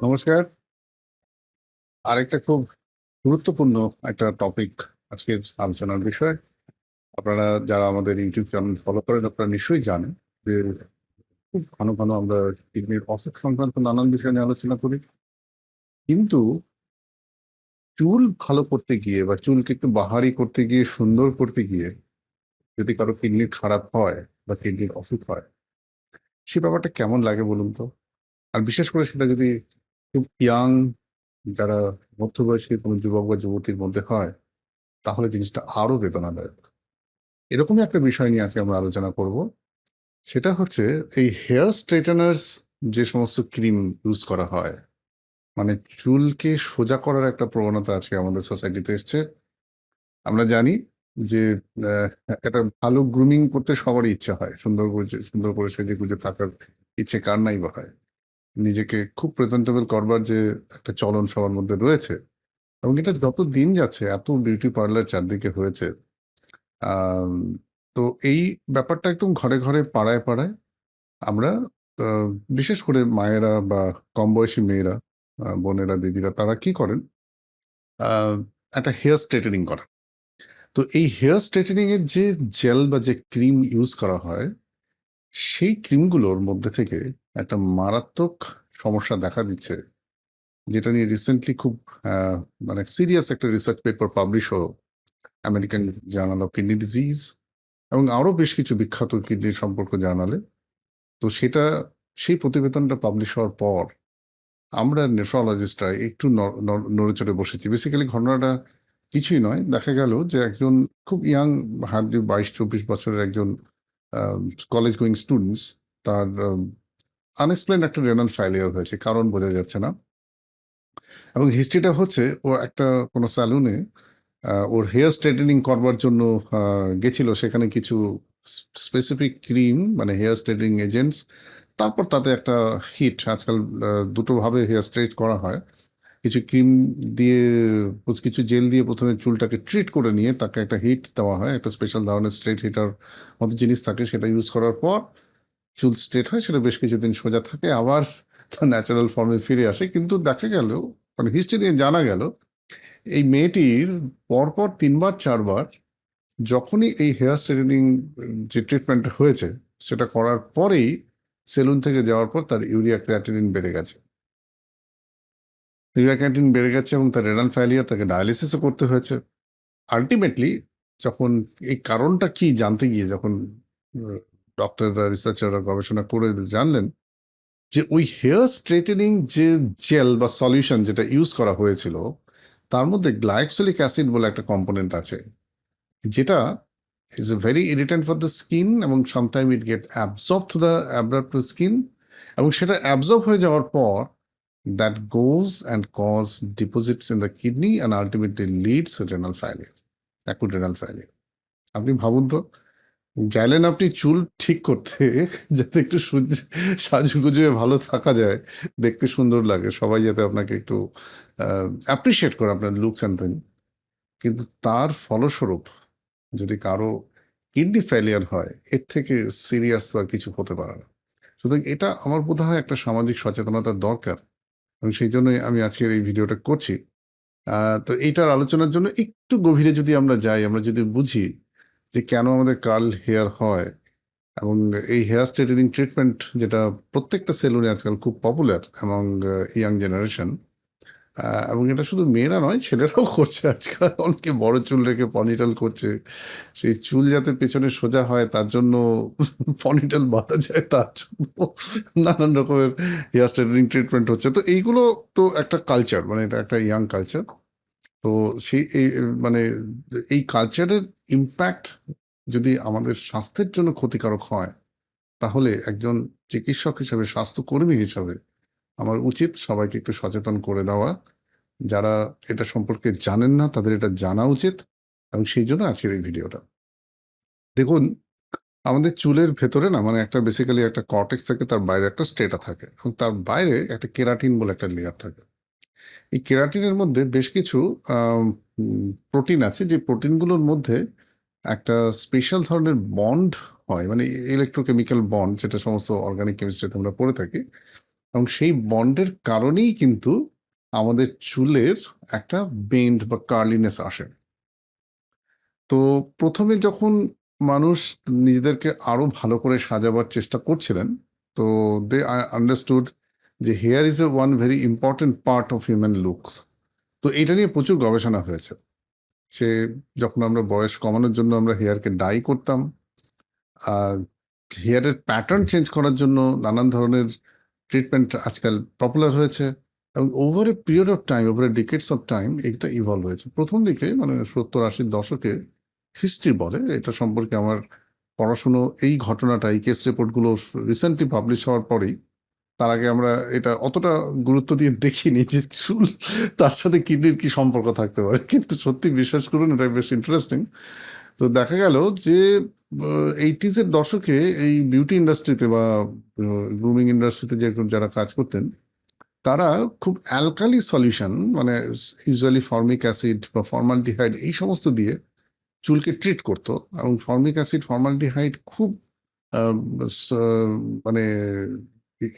নমস্কার। আরেকটা খুব গুরুত্বপূর্ণ একটা টপিক আজকের আলোচনার বিষয়। আপনারা যারা আমাদের ইউটিউব চ্যানেল ফলো করেন, আপনারা নিশ্চয়ই জানেন যে খুব ঘন ঘন আমরা কিডনির অসুখ সংক্রান্ত নানান বিষয় নিয়ে আলোচনা করি। কিন্তু চুল ভালো করতে গিয়ে বা চুলকে একটু বাহারি করতে গিয়ে, সুন্দর করতে গিয়ে যদি কারও কিডনি খারাপ হয় বা কিডনির অসুখ হয়, সে ব্যাপারটা কেমন লাগে বলুন তো? আর বিশেষ করে সেটা যদি খুব ইয়াং যারা মধ্যবয়স্ক কোনো যুবক বা যুবতীর মধ্যে হয়, তাহলে জিনিসটা আরও বেদনাদায়ক। এরকমই একটা বিষয় নিয়ে আজকে আমরা আলোচনা করব। সেটা হচ্ছে এই হেয়ার স্ট্রেটেনার্স যে সমস্ত ক্রিম ইউজ করা হয় মানে চুলকে সোজা করার একটা প্রবণতা আজকে আমাদের সোসাইটিতে এসছে। আমরা জানি যে একটা ভালো গ্রুমিং করতে সবারই ইচ্ছা হয়। সুন্দর করে সুন্দর করে সেজে গুজে থাকার ইচ্ছে কার নাই বা হয়। নিজেকে খুব প্রেজেন্টেবল করবার যে একটা চলন সবার মধ্যে রয়েছে এবং এটা যত দিন যাচ্ছে, এত বিউটি পার্লার চারদিকে হয়েছে তো এই ব্যাপারটা একদম ঘরে ঘরে পাড়ায় পাড়ায় আমরা বিশেষ করে মায়েরা বা কম বয়সী মেয়েরা বোনেরা, দিদিরা, তারা কি করেন? একটা হেয়ার স্ট্রেটেনিং করা তো এই হেয়ার স্ট্রেটেনিং এর যে জেল বা যে ক্রিম ইউজ করা হয়, সেই ক্রিমগুলোর মধ্যে থেকে একটা মারাত্মক সমস্যা দেখা দিচ্ছে, যেটা নিয়ে রিসেন্টলি খুব মানে সিরিয়াস একটা রিসার্চ পেপার পাবলিশ হলো American journal of kidney disease এবং আরও বেশ কিছু বিখ্যাত কিডনি সম্পর্ক জার্নালে। তো সেটা, সেই প্রতিবেদনটা পাবলিশ হওয়ার পর আমরা নেফ্রোলজিস্টরা একটু ন- ন- নড়ে চড়ে বসেছি। বেসিক্যালি ঘটনাটা কিছুই নয়, দেখা গেল যে একজন খুব ইয়াং হার্ডলি বাইশ, চব্বিশ বছরের একজন কলেজ গোয়িং স্টুডেন্টস তার আনএক্সপ্লেন একটা রেনাল ফাইলিয়ার হয়েছে, কারণ বোঝা যাচ্ছে না। এবং হিস্ট্রিটা হচ্ছে, ও একটা কোনো স্যালুনে ওর হেয়ার স্ট্রেটেনিং করবার জন্য গেছিল। সেখানে কিছু স্পেসিফিক ক্রিম মানে হেয়ার স্ট্রেটেনিং এজেন্টস তারপর তাতে একটা হিট আজকাল দুটোভাবে হেয়ার স্ট্রেট করা হয়। কিছু ক্রিম দিয়ে, কিছু জেল দিয়ে প্রথমে চুলটাকে ট্রিট করে নিয়ে তাকে একটা হিট দেওয়া হয়। একটা স্পেশাল ধরনের স্ট্রেট হিটার মতো জিনিস থাকে, সেটা ইউজ করার পর চুল স্ট্রেট হয়, সেটা বেশ কিছুদিন সোজা থাকে, আবার তার ন্যাচারাল ফর্মে ফিরে আসে। কিন্তু দেখা গেল মানে হিস্ট্রি নিয়ে জানা গেল, এই মেয়েটির পরপর তিনবার, চারবার যখনই এই হেয়ার স্ট্রেটেনিং যে ট্রিটমেন্ট হয়েছে, সেটা করার পরেই সেলুন থেকে যাওয়ার পর তার ইউরিয়া ক্রিয়াটিনিন বেড়ে গেছে। ইউরিয়া ক্রিয়াটিন বেড়ে গেছে এবং তার রেনাল ফাইলিয়ার তাকে ডায়ালিসিসও করতে হয়েছে। আলটিমেটলি যখন এই কারণটা কি জানতে গিয়ে যখন ডক্টররা রিসার্চাররা গবেষণা করে জানলেন যে ওই হেয়ার স্ট্রেটেনিং যে জেল বা সলিউশন যেটা ইউজ করা হয়েছিল, তার মধ্যে গ্লাইকসোলিক অ্যাসিড বলে একটা কম্পোনেন্ট আছে, যেটা is a very irritant for the skin এবং sometime it get absorb to the abrupt to skin এবং সেটা অ্যাবজর্ব হয়ে যাওয়ার পর that goes and cause deposits in the kidney and ultimately leads renal failure acute renal failure আপনি ভাবুন তো গেলেন আপনি চুল ঠিক করতে, যাতে একটু সূর্য সাজুগুজু হয়ে ভালো থাকা যায়। দেখতে সুন্দর লাগে। সবাই যাতে আপনাকে একটু অ্যাপ্রিসিয়েট করে আপনার লুকস অ্যান্ড থিং কিন্তু তার ফলস্বরূপ যদি কারও কিডনি ফেলিয়ার হয়, এর থেকে সিরিয়াস তো আর কিছু হতে পারে না। সুতরাং এটা আমার বোধ হয় একটা সামাজিক সচেতনতার দরকার। এবং সেই জন্যই আমি আজকের এই ভিডিওটা করছি। তো এইটার আলোচনার জন্য একটু গভীরে যদি আমরা যাই, আমরা যদি বুঝি যে কেন আমাদের কার্ল হেয়ার হয় এবং এই হেয়ার স্ট্রেটেনিং ট্রিটমেন্ট যেটা প্রত্যেকটা সেলুনে আজকাল খুব পপুলার এবং ইয়াং জেনারেশন এবং এটা শুধু মেয়েরা নয়, ছেলেরাও করছে আজকাল। অনেকে বড় চুল রেখে পনিটাল করছে। সেই চুল যাতে পেছনে সোজা হয়, তার জন্য পনিটাল বাঁধা যায়, তার জন্য নানান রকমের হেয়ার স্ট্রেটেনিং ট্রিটমেন্ট হচ্ছে। তো এইগুলো তো একটা কালচার মানে এটা একটা ইয়াং কালচার তো সেই, এই মানে এই কালচারের ইম্প্যাক্ট যদি আমাদের স্বাস্থ্যের জন্য ক্ষতিকারক হয়, তাহলে একজন চিকিৎসক হিসাবে, স্বাস্থ্যকর্মী হিসাবে আমার উচিত সবাইকে একটু সচেতন করে দেওয়া। যারা এটা সম্পর্কে জানেন না, তাদের এটা জানা উচিত এবং সেই জন্য আজকের এই ভিডিওটা। দেখুন, আমাদের চুলের ভেতরে না মানে একটা বেসিক্যালি একটা কর্টেক্স থাকে তার বাইরে একটা স্টেটা থাকে এবং তার বাইরে একটা কেরাটিন বলে একটা লেয়ার থাকে। এই কেরাটিনের মধ্যে বেশ কিছু প্রোটিন আছে যে প্রোটিনগুলোর মধ্যে একটা স্পেশাল ধরনের বন্ড হয় মানে ইলেকট্রোকেমিক্যাল বন্ড যেটা সমস্ত অর্গানিক কেমিস্ট্রিতে আমরা পড়ে থাকি। এবং সেই বন্ডের কারণেই কিন্তু আমাদের চুলের একটা বেন্ড বা কার্লিনেস আসে। তো প্রথমে যখন মানুষ নিজেদেরকে আরও ভালো করে সাজাবার চেষ্টা করছিলেন, তো দে আন্ডারস্টুড যে hair is a one very important part of human looks তো এটা নিয়ে প্রচুর গবেষণা হয়েছে। সে যখন আমরা বয়স কমানোর জন্য আমরা হেয়ারকে ডাই করতাম হেয়ারের প্যাটার্ন চেঞ্জ করার জন্য নানান ধরনের ট্রিটমেন্ট আজকাল পপুলার হয়েছে এবং over a period of time over a decades of time এটা ইভলভ হয়েছে। প্রথম দিকে মানে সত্তর আশির দশকে হিস্ট্রি বলে, এটা সম্পর্কে আমার পড়াশুনো এই ঘটনাটা, এই কেস রিপোর্টগুলো রিসেন্টলি পাবলিশ হওয়ার পরেই তার আগে আমরা এটা অতটা গুরুত্ব দিয়ে দেখিনি যে চুল, তার সাথে কিডনির কি সম্পর্ক থাকতে পারে। কিন্তু সত্যি বিশ্বাস করুন, এটা বেশ ইন্টারেস্টিং তো দেখা গেল যে এইটিজের দশকে এই বিউটি ইন্ডাস্ট্রিতে বা গ্রুমিং ইন্ডাস্ট্রিতে যে যারা কাজ করতেন, তারা খুব অ্যালকালি সলিউশন মানে ইউজুয়ালি ফর্মিক অ্যাসিড বা ফর্মালডিহাইড এই সমস্ত দিয়ে চুলকে ট্রিট করতো। এবং ফর্মিক অ্যাসিড ফর্মালডিহাইড খুব মানে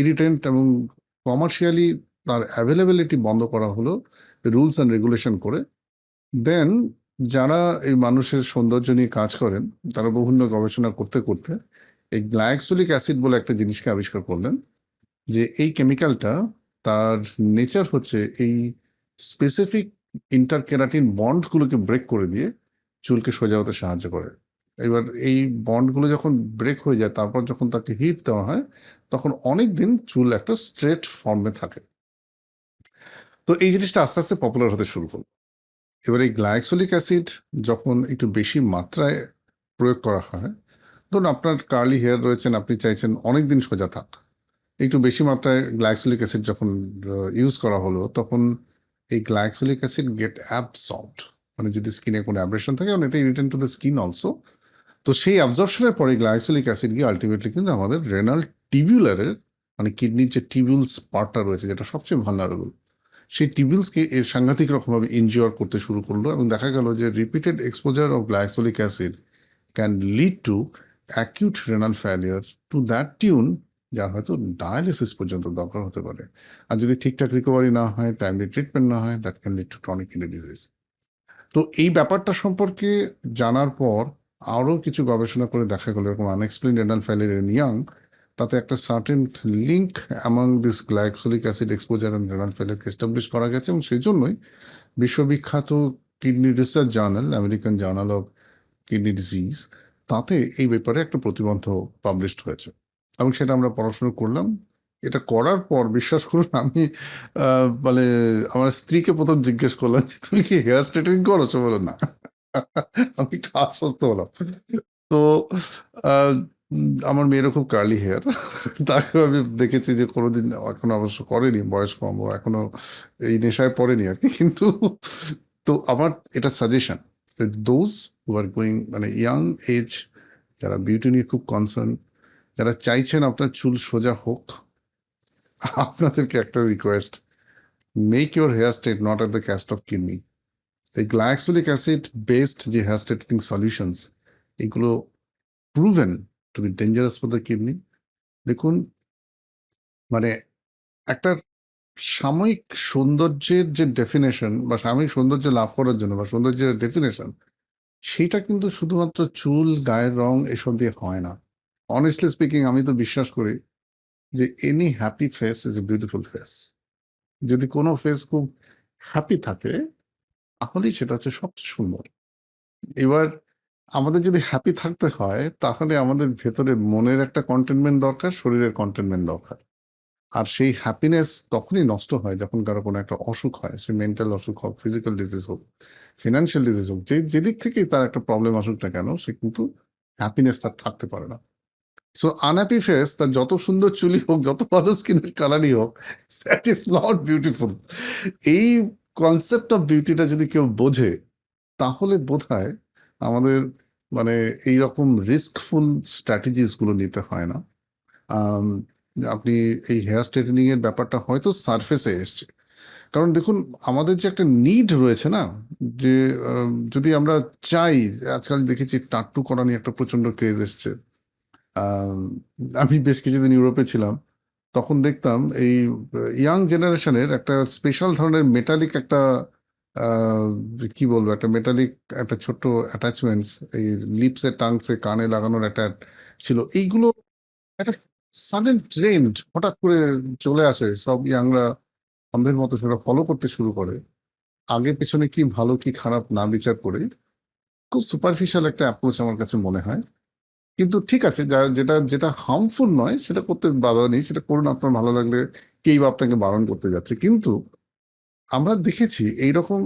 ইরিটেন্ট এবং কমার্শিয়ালি তার অ্যাভেলেবিলিটি বন্ধ করা হলো রুলস অ্যান্ড রেগুলেশন করে। দেন যারা এই মানুষের সৌন্দর্য নিয়ে কাজ করেন, তারা বিভিন্ন গবেষণা করতে করতে এই গ্লাইক্সোলিক অ্যাসিড বলে একটা জিনিসকে আবিষ্কার করলেন যে এই কেমিক্যালটা তার নেচার হচ্ছে এই স্পেসিফিক ইন্টারকেরাটিন বন্ডগুলোকে ব্রেক করে দিয়ে চুলকে সোজা হতে সাহায্য করে। এবার এই বন্ডগুলো যখন ব্রেক হয়ে যায়, তারপর যখন তাকে হিট দেওয়া হয়, তখন অনেক দিন চুল একটা স্ট্রেট ফর্মে থাকে। তো এই জিনিসটা আস্তে আস্তে পপুলার হতে শুরু করল এবার এই গ্লাইক্সোলিক অ্যাসিড যখন একটু বেশি মাত্রায় প্রয়োগ করা হয়, ধরুন আপনার কার্লি হেয়ার রয়েছেন, আপনি চাইছেন অনেক দিন সোজা থাক। একটু বেশি মাত্রায় গ্লাইক্সোলিক অ্যাসিড যখন ইউজ করা হলো, তখন এই গ্লাইক্সোলিক অ্যাসিড গেট অ্যাবসর্বড মানে যদি স্কিনে কোনো অ্যাব্রেশন থাকে এটা irritant to the skin also তো সেই অ্যাবজর্পশনের পরে গ্লাইক্সোলিক অ্যাসিড গিয়ে আলটিমেটলি কিন্তু আমাদের রেনাল টিবিউলারের মানে কিডনির যে টিবিউলস পার্টটা রয়েছে, যেটা সবচেয়ে ভালনারেবল সেই টিবিউলসকে এর সাংঘাতিক রকমভাবে ইনজিওর করতে শুরু করল এবং দেখা গেল যে repeated exposure of glycolic acid can lead to acute renal failure to that tune যার হয়তো ডায়ালিসিস পর্যন্ত দরকার হতে পারে। আর যদি ঠিকঠাক রিকভারি না হয় টাইমলি ট্রিটমেন্ট না হয় that can lead to chronic kidney disease তো এই ব্যাপারটা সম্পর্কে জানার পর আরও কিছু গবেষণা করে দেখা গেল এরকম unexplain renal failure in young তাতে একটা certain link among this glycolic acid exposure and renal ফেলিয়ারকে establish করা গেছে এবং সেই জন্যই বিশ্ববিখ্যাত kidney research journal American journal of kidney disease তাতে এই ব্যাপারে একটা প্রতিবন্ধ পাবলিশড হয়েছে। এবং সেটা আমরা পড়াশুনো করলাম। এটা করার পর বিশ্বাস করুন, আমি মানে আমার স্ত্রীকে প্রথম জিজ্ঞেস করলাম যে, তুমি কি হেয়ার স্ট্রেটিং করো বলো, না। আমি একটু আশ্বস্ত হলাম। তো আমার মেয়েরও খুব কার্লি হেয়ার তাকে আমি দেখেছি যে কোনোদিন এখনও অবশ্য করেনি, বয়স কম, ও এখনও এই নেশায় পড়েনি আর কি। কিন্তু, তো আমার এটা suggestion those who are going মানে ইয়াং এজ যারা বিউটি নিয়ে খুব কনসার্ন যারা চাইছেন আপনার চুল সোজা হোক, আপনাদেরকে একটা request make your hair straight not at the cost of kidney এই গ্লাইক্সোলিক অ্যাসিড বেসড যে হেয়ার স্ট্রেটনিং সলিউশনস এগুলো proven to be dangerous for the kidney দেখুন মানে একটা সাময়িক সৌন্দর্যের যে ডেফিনেশন বা সাময়িক সৌন্দর্য লাভ করার জন্য বা সৌন্দর্যের ডেফিনেশন সেটা কিন্তু শুধুমাত্র চুল, গায়ের রং এসব দিয়ে হয় না। অনেস্টলি স্পিকিং আমি তো বিশ্বাস করি যে any happy face is a beautiful face যদি কোনো ফেস খুব হ্যাপি থাকে তাহলেই সেটা হচ্ছে সবচেয়ে সুন্দর। এবার আমাদের যদি হ্যাপি থাকতে হয়, তাহলে আমাদের ভেতরে মনের একটা কন্টেনমেন্ট দরকার, শরীরের কন্টেনমেন্ট দরকার। আর সেই হ্যাপিনেস তখনই নষ্ট হয় যখন কারও কোনো একটা অসুখ হয়, সে মেন্টাল অসুখ হোক ফিজিক্যাল ডিজিজ হোক ফিনান্সিয়াল ডিজিজ হোক, যে, যেদিক থেকেই তার একটা প্রবলেম আসুক না কেন, সে কিন্তু হ্যাপিনেস তার থাকতে পারে না। সো আনহ্যাপি ফেস তার যত সুন্দর চুলি হোক, যত ভালো স্কিনের কালারই হোক দ্যাট ইজ নট বিউটিফুল এই কনসেপ্ট অফ বিউটিটা যদি কেউ বোঝে, তাহলে বোধ আমাদের মানে এইরকম রিস্কফুল স্ট্র্যাটেজিসগুলো নিতে হয় না। আপনি এই হেয়ার স্ট্রেটেনিংয়ের ব্যাপারটা হয়তো সারফেসে এসছে। কারণ দেখুন, আমাদের যে একটা নিড রয়েছে না, যে যদি আমরা চাই, আজকাল দেখেছি টাট্টু করা নিয়ে একটা প্রচণ্ড ক্রেজ এসছে। আমি বেশ কিছুদিন ইউরোপে ছিলাম তখন দেখতাম এই ইয়াং জেনারেশনের একটা স্পেশাল ধরনের মেটালিক একটা কি বলব? একটা মেটালিক একটা ছোট্ট অ্যাটাচমেন্টস এই লিপসে টাংসে কানে লাগানোর একটা ছিল। এইগুলো একটা সাডেন ট্রেন্ড হঠাৎ করে চলে আসে। সব ইয়াংরা আমাদের মতো সেটা ফলো করতে শুরু করে। আগে পেছনে কি ভালো, কি খারাপ না বিচার করে, খুব সুপারফিশিয়াল একটা অ্যাপ্রোচ আমার কাছে মনে হয়। কিন্তু ঠিক আছে, যা, যেটা যেটা হার্মফুল নয়, সেটা করতে বাধা নেই, সেটা করুন, আপনার ভালো লাগলে কেই বা আপনাকে বারণ করতে যাচ্ছে। কিন্তু আমরা দেখেছি এইরকম,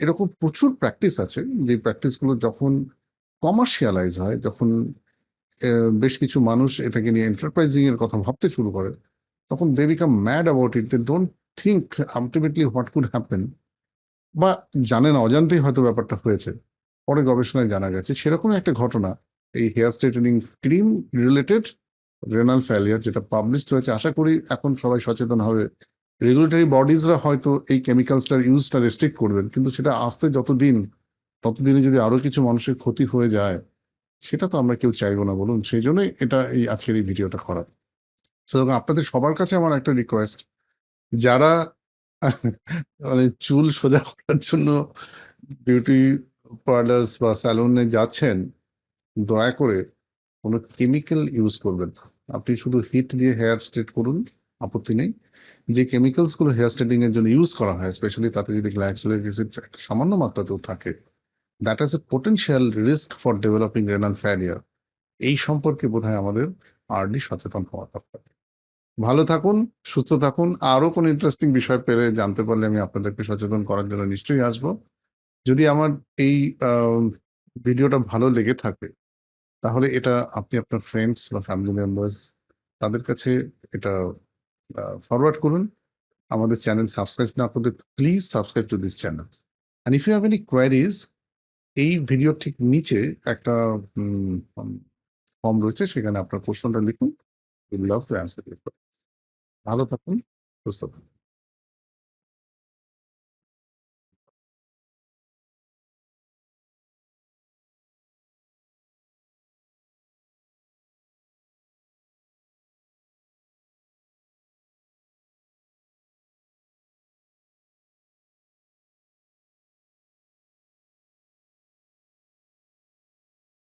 এরকম প্রচুর প্র্যাকটিস আছে, যে প্র্যাকটিসগুলো যখন কমার্শিয়ালাইজ হয়, যখন বেশ কিছু মানুষ এটাকে নিয়ে এন্টারপ্রাইজিং এর কথা ভাবতে শুরু করে, তখন they become mad about it they don't think ultimately what could happen বা জানেন অজান্তেই হয়তো ব্যাপারটা হয়েছে, পরে গবেষণায় জানা গেছে সেরকম একটা ঘটনা। এই hair straightening cream related renal failure যেটা পাবলিশড হয়েছে, আশা করি এখন সবাই সচেতন হবে। রেগুলেটরি বডিজরা হয়তো এই কেমিক্যালসটার ইউজটা রেস্ট্রিক্ট করবেন, কিন্তু সেটা আসতে যতদিন, ততদিনে যদি আরও কিছু মানুষের ক্ষতি হয়ে যায়, সেটা তো আমরা কেউ চাইব না বলুন। সেই জন্যই এটা এই আজকের এই ভিডিওটা করা। সুতরাং আপনাদের সবার কাছে আমার একটা রিকোয়েস্ট যারা মানে চুল সোজা করার জন্য বিউটি পার্লার্স বা স্যালুনে যাচ্ছেন দয়া করে কোনো কেমিক্যাল ইউজ করবেন না। আপনি শুধু হিট দিয়ে হেয়ার স্ট্রেট করুন, আপত্তি নেই। যে কেমিক্যালসগুলো হেয়ার স্ট্রেটিং এর জন্য ইউজ করা হয় স্পেশালি তাতে যদি অ্যাসিড সামান্য মাত্রাতেও থাকে that is a potential risk for developing renal failure এই সম্পর্কে বোধহয় আমাদের আর্লি সচেতন হওয়া দরকার। ভালো থাকুন, সুস্থ থাকুন। আরও কোনো ইন্টারেস্টিং বিষয় পেলে জানতে পারলে আমি আপনাদেরকে সচেতন করার জন্য নিশ্চয়ই আসব। যদি আমার এই ভিডিওটা ভালো লেগে থাকে তাহলে এটা আপনি আপনার ফ্রেন্ডস বা ফ্যামিলি মেম্বার্স তাদের কাছে এটা ফরওয়ার্ড করুন। আমাদের চ্যানেল সাবস্ক্রাইব না করতে please subscribe to this channel and if you have any queries এই ভিডিওর ঠিক নিচে একটা ফর্ম রয়েছে, সেখানে আপনার প্রশ্নটা লিখুন। ভালো থাকুন, সুস্থ থাকুন।